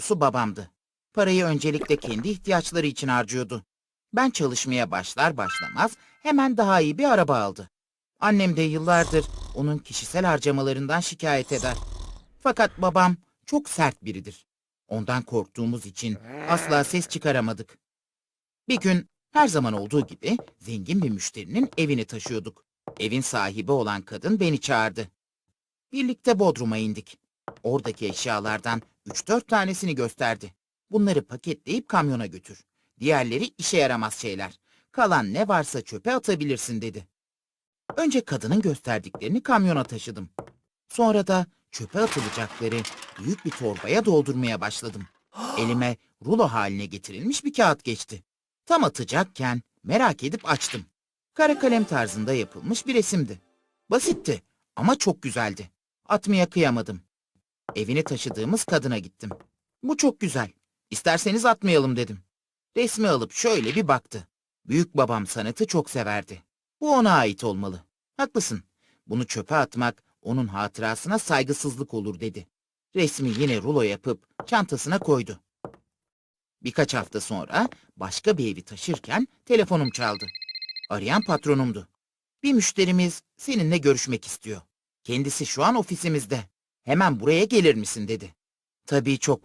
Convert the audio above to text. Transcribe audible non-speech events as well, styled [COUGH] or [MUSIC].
konusu babamdı. Parayı öncelikle kendi ihtiyaçları için harcıyordu. Ben çalışmaya başlar başlamaz hemen daha iyi bir araba aldı. Annem de yıllardır onun kişisel harcamalarından şikayet eder. Fakat babam çok sert biridir. Ondan korktuğumuz için asla ses çıkaramadık. Bir gün her zaman olduğu gibi zengin bir müşterinin evini taşıyorduk. Evin sahibi olan kadın beni çağırdı. Birlikte Bodrum'a indik. Oradaki eşyalardan 3-4 tanesini gösterdi. Bunları paketleyip kamyona götür. Diğerleri işe yaramaz şeyler. Kalan ne varsa çöpe atabilirsin dedi. Önce kadının gösterdiklerini kamyona taşıdım. Sonra da çöpe atılacakları büyük bir torbaya doldurmaya başladım. [GASPS] Elime rulo haline getirilmiş bir kağıt geçti. Tam atacakken merak edip açtım. Kara kalem tarzında yapılmış bir resimdi. Basitti ama çok güzeldi. Atmaya kıyamadım. Evini taşıdığımız kadına gittim. Bu çok güzel. İsterseniz atmayalım dedim. Resmi alıp şöyle bir baktı. Büyük babam sanatı çok severdi. Bu ona ait olmalı. Haklısın. Bunu çöpe atmak onun hatırasına saygısızlık olur dedi. Resmi yine rulo yapıp çantasına koydu. Birkaç hafta sonra başka bir evi taşırken telefonum çaldı. Arayan patronumdu. Bir müşterimiz seninle görüşmek istiyor. Kendisi şu an ofisimizde. Hemen buraya gelir misin dedi. Tabii çok